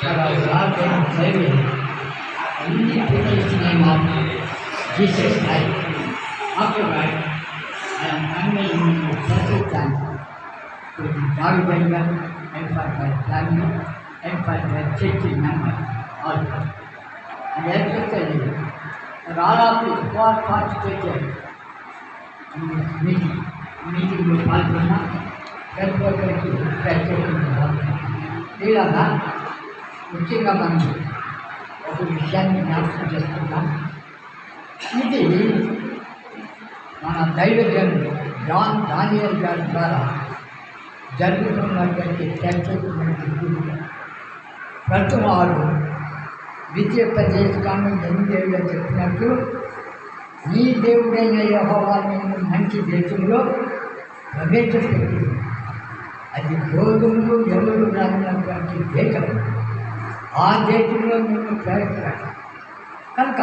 about God claiming only people's name of Jesus Christ. Afterward, I am coming in such a time to the God believer and for my family and for my church members also. And I have to tell you that all of you who are participated in this meeting, meeting with Palpana, that's what I do, that's what I do. Feel of that? ముఖ్యంగా మనం ఒక విషయాన్ని జ్ఞాపకం చేసుకుంటాం ఇది మన దైవజనుడు John Daniel గారి ద్వారా జరుగుతున్నటువంటి ప్రత్యేకమైన గుడి ప్రతి వాడు ద్వితీయ ప్రదేశకాండం ఎనిమిదేళ్ళలో చెప్పినట్టు ఈ దేవుడైన యెహోవా మంచి దేశంలో ప్రవేశపెట్టి అది గోధుమలు ఎవరు రాసినటువంటి దేశం. ఆ దేశంలో నిన్ను ప్రవేశపెట్ట కనుక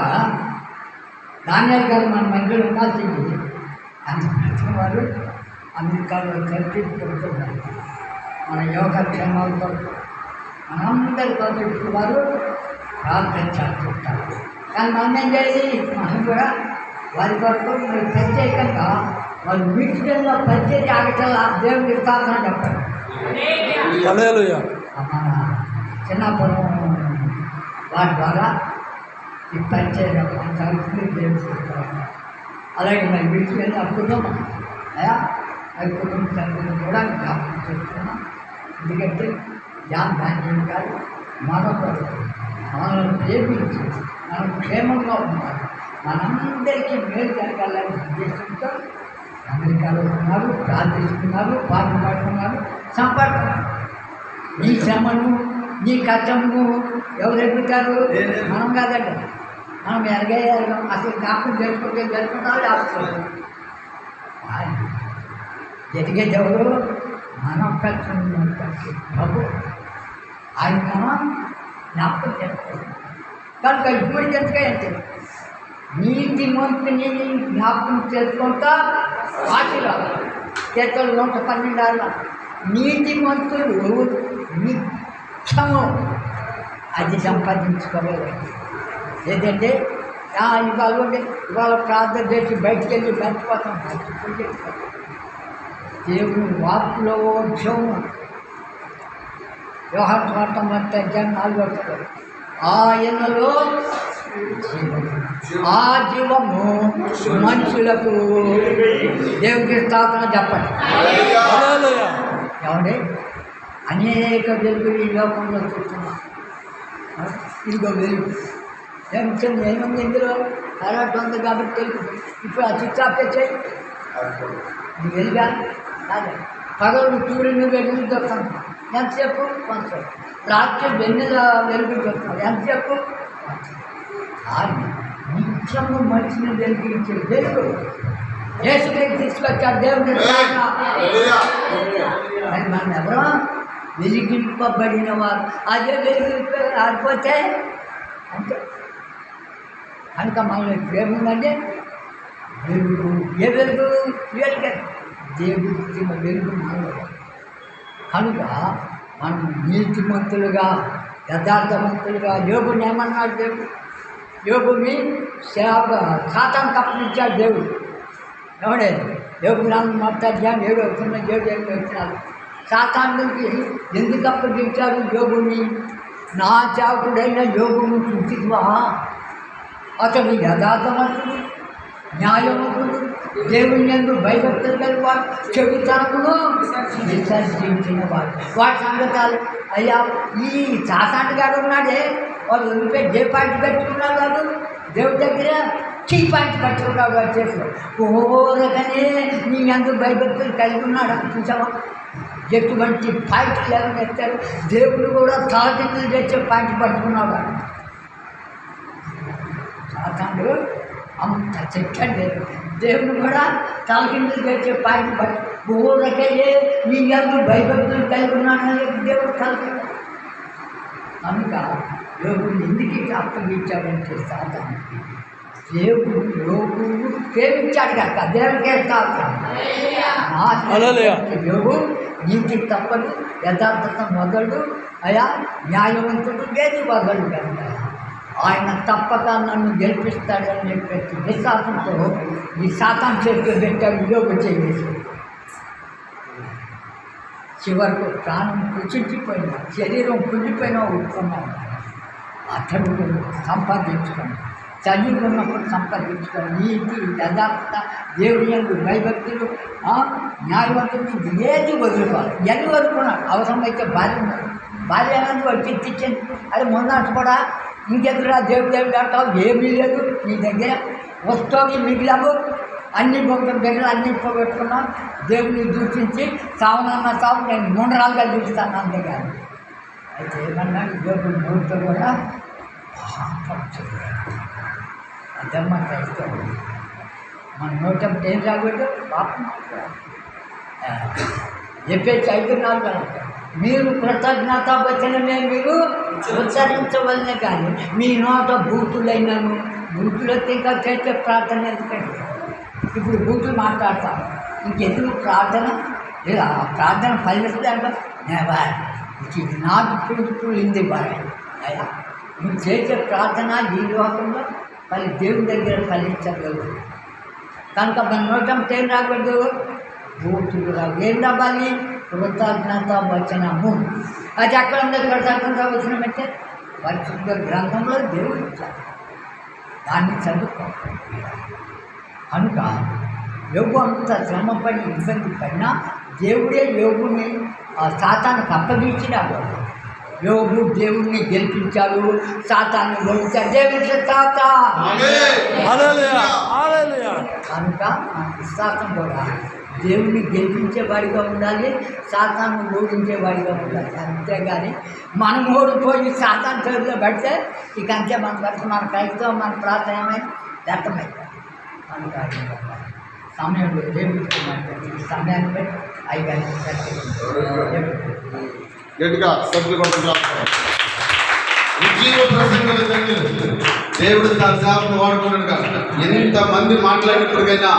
ధాన్యాలు గారు మన మధ్యలో ఉండాల్సింది అందుకు వారు అమెరికాలో చర్చించుకుంటున్నారు మన యోగక్షేమాల కొరకు మనందరి కొరకు ఇప్పుడు వారు ప్రార్థన చేస్తుంటారు. కానీ మనం ఏం చేయాలి? మనం కూడా వారి కొరకు మరి ప్రత్యేకంగా వాళ్ళు వీటిలో పరిచయం ఆగటల్లా దేవుడికి చెప్పండి హల్లెలూయా. మన చిన్నపురం వాటి ద్వారా ఈ పరిచయం కొనసాగుతుంది దేవుడి అలాగే మరి వీటిలో అద్భుతం. అయా అది కుటుంబ సభ్యులు కూడా జ్ఞాపకం చేస్తున్నాం. ఎందుకంటే జాన్ ధాన్యం గారు మన మనల్ని ప్రేమించి మనం క్షేమంగా ఉన్నారు. మనందరికీ మేలు జరగాలని ఉద్దేశంతో అమెరికాలో ఉన్నారు ప్రార్థిస్తున్నారు పాట పాడుతున్నారు సంపడుతున్నారు నీ శ్రమను నీ కష్టము ఎవరు ఎదుగుతారు మనం కాదండి. మనం ఎరగేయాలి అసలు జ్ఞాపకం చేసుకుంటే జరుపుకుంటారు ఆపుతారు జరిగేది ఎవరు మనం కష్టం ప్రభు. ఆయన మనం జ్ఞాపకం చేసుకోవాలి కనుక ఇప్పుడు ఎందుకే అంటే నీతి మంత్రిని జ్ఞాపకం చేసుకుంటా ఆశీర్వాదం. చేతులు నూట పన్నెండు ఆరు. నీతి మంత్రులు నిత్యము అది సంపాదించుకోలేదు ఏంటంటే ఆ, ఇవాళ ఉండే ఇవాళ ప్రార్థన చేసి బయటికి వెళ్ళి మర్చిపోతాం మర్చిపోయి దేవుని వాక్కులో ఉద్యమం వ్యవహార స్వార్థం అధ్యాయం నాలుగు వస్తారు ఆయనలో. ఆ జీవము మనుషులకు దేవునికి స్థాపన చెప్పండి. ఏమండి? అనేక వెలుగులు ఈ లోకంలో చూస్తున్నాం ఇదిగో వెలుగు ఏమిటండి ఏముంది ఇందులో? కరెంట్ ఉంది కాబట్టి తెలుగు ఇప్పుడు ఆ స్విచ్ ఆఫ్ చేయి ఇది వెలుగా కాదు పగలు సూర్యుని వెలుగు చూస్తాం ఎంతసేపు? కొంతసేపు రాత్రి వెన్నెల వెలుగు చూస్తాం ఎంతసేపు? కానీ నిత్యము మనిషిని వెలిగించే వెలుగు. యేసుకి తీసుకొచ్చాడు దేవుని ప్రేరణ. మరి మనం ఎవరో వెలిగింపబడిన వారు అదే వెలుగు ఆడిపోతే అంటే కనుక మనం ఏముందంటే వెలుగు. ఏ వెలుగు? వెలుగు దేవుడి వెలుగు మనలో. కనుక మనం నీతిమంతులుగా యథార్థవంతులుగా యోగుని ఏమన్నాడు దేవుడు? యోగుని సేవ ఖాతాను కప్పనిచ్చాడు దేవుడు. ఎవడే? యోగు గ్రామం మాట్లాడాం ఏడు అవుతున్న ఏడు ఏడు వచ్చినాడు సాతానుడికి ఎందుకు అప్పగించారు యోగుని నా చాకుడైన యోగుని చూసివా అతడు యథార్థవంతుడు న్యాయవంతుడు దేవుని ఎందు భయభక్తులు కలివాడు చెడు తనమును విసర్జించిన వాడు. వాడి సంగతాలు అయ్యా ఈ సాతాంటి గాడు ఉన్నాడే వాడు వదిలిపోయి ఏ పాయింట్ పెట్టుకున్నాడు కాదు దేవుడి దగ్గర కీ పాయింట్ పట్టుకున్నాడు వాడు చేతిలో. ఓరకనే నీ అందు భయభక్తులు కలిగి ఉన్నాడు. చూసావా? ఎటువంటి పాయింట్ లేవని ఎత్తారు దేవుడు కూడా తలకిందులు తెచ్చే పాయింట్ పట్టుకున్నాడు వాడు. సాతానుడు అంత చెట్టండి దేవుడు కూడా తలకిందులు తెచ్చే పాయింట్ పట్టి ఊరకయ్యే నీ ఎందు భయభక్తులు కలిగి ఉన్నాడని దేవుడు తలకింద కనుక యోగుడు ఎందుకు అప్పగించాడంటే సాతానికి దేవుడు యోగుడు ప్రేమించాడు కనుక దేవుడికే స్తోత్రం. నా హల్లెలూయా. యోగు నీతి తప్పదు యథార్థత మొదలు అయా న్యాయవంతుడు లేదు మొదలు కనుక ఆయన తప్పక నన్ను గెలిపిస్తాడని చెప్పేసి విశ్వాసంతో ఈ శాతం చేతిలో పెట్టాడు యోగ చేసేసి. చివరకు ప్రాణం కుచించిపోయిన శరీరం కుళ్ళిపోయినా ఉట్టుకున్నాను అతడు సంపాదించుకున్నాను చదివి ఉన్నప్పుడు నీతి యథార్థత దేవుడి ఎందు భయభక్తులు న్యాయవంతుడు ఏది వదులుకోవాలి. ఎన్ని వదులుకున్నాడు అవసరమైతే భార్య భార్య అనేది వాడు తెచ్చిచ్చింది అది మొన్నటి కూడా ఇంకెదురా దేవుడు ఏమి అంటావు ఏమీ లేదు. నీ దగ్గర వస్తువు మిగిలాము అన్ని భక్తుల దగ్గర అన్ని పోగొట్టుకున్నాం దేవుడిని దూషించి సావునన్న సావు నేను ముండరాలుగా చూస్తాను అంతేగాని అయితే ఏమన్నా దేవుడు నోటితో కూడా పాపం చేయాలి అదమ్మ క్రైస్తవుడు మన నోట ఏం రాకూడదు పాపం. చెప్పేసి ఐదు నాలుగు మీరు కృతజ్ఞత వచనమే మీరు ఉచ్చరించవలనే కానీ మీ నోట బూతులైనాను బూతులు ఇంకా చేసే ప్రార్థన ఎందుకండి ఇప్పుడు బూతులు మాట్లాడతాం. ఇంకెందుకు ప్రార్థన? లేదా ఆ ప్రార్థన ఫలిస్తే అంటే never it is not fruitful in the world అయ్యా నువ్వు చేసే ప్రార్థన ఈ లోకంలో మళ్ళీ దేవుని దగ్గర ఫలించగలదు కనుక మన నోటం ఏం రాకూడదు? బూతులు రావు. ఏం రావాలి? కృతజ్ఞత వచనము అది ఎక్కడ ఉంది కృతజ్ఞత వచనం అంటే పరిశుద్ధ గ్రంథంలో దేవుడు ఇచ్చారు దాన్ని చదువుకో కనుక యోగు అంత శ్రమ పడి ఇబ్బంది పడినా దేవుడే యోగుని ఆ సాతానికి కూడా యోగు దేవుణ్ణి గెలిపించాడు. సాతాన్ని ఓడించాడు దేవుడి తాత. కనుక మన విశ్వాసం కూడా దేవుణ్ణి గెలిపించేవాడిగా ఉండాలి సాతాన్ని ఓడించేవాడిగా ఉండాలి. అంతేగాని మనం ఓడిపోయి సాతాన్ చేతిలో పెడితే ఇక అంతే మన వరకు మన క్రైస్తవం మన ప్రార్థన ఏమైంది వ్యర్థమైంది కనుక అది ఒక సమయం రేపించుకున్నటువంటి ఈ సమయాన్ని బట్టి అయ్యి గట్టిగా సభ్యులు కొడుతున్నారు ఉజ్జీవ ప్రసంగుల దేవుడు తన సేవను వాడుకున్నాడు ఎంత మంది మాట్లాడినప్పటికైనా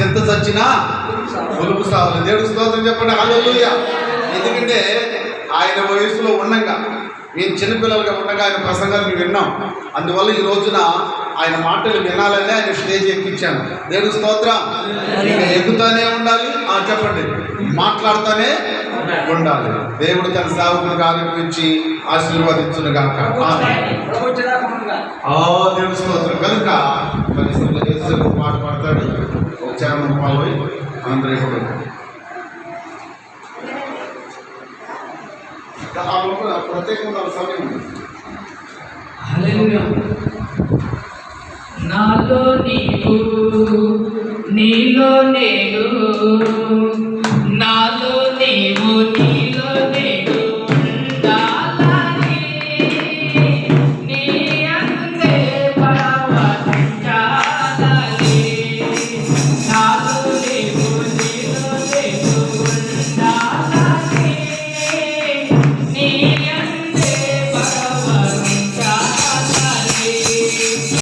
చింత చచ్చినా పొలుపు సావాలి. దేవుడు స్తోత్రం చెప్పండి. హల్లెలూయా. ఎందుకంటే ఆయన వయసులో ఉండగా మేము చిన్నపిల్లలుగా ఉండగా ఆయన ప్రసంగాలు మేము విన్నాం. అందువల్ల ఈ రోజున ఆయన మాటలు వినాలని ఆయన స్టేజ్ ఎక్కించాను. దేవుడు స్తోత్రం. ఇంకా ఎక్కుతానే ఉండాలి. ఆ చెప్పండి. మాట్లాడుతూనే ఉండాలి. దేవుడు తన సేవకులకు ఆనందించి ఆశీర్వదించును గాక. ఆ దేవుడి స్తోత్రం. కనుక మాట పడతాడు. ఒక చరణం పాల్గొని అందరూ ప్రత్యేకంగా సమయం. నాలో నీవు నీలో నేను నాలో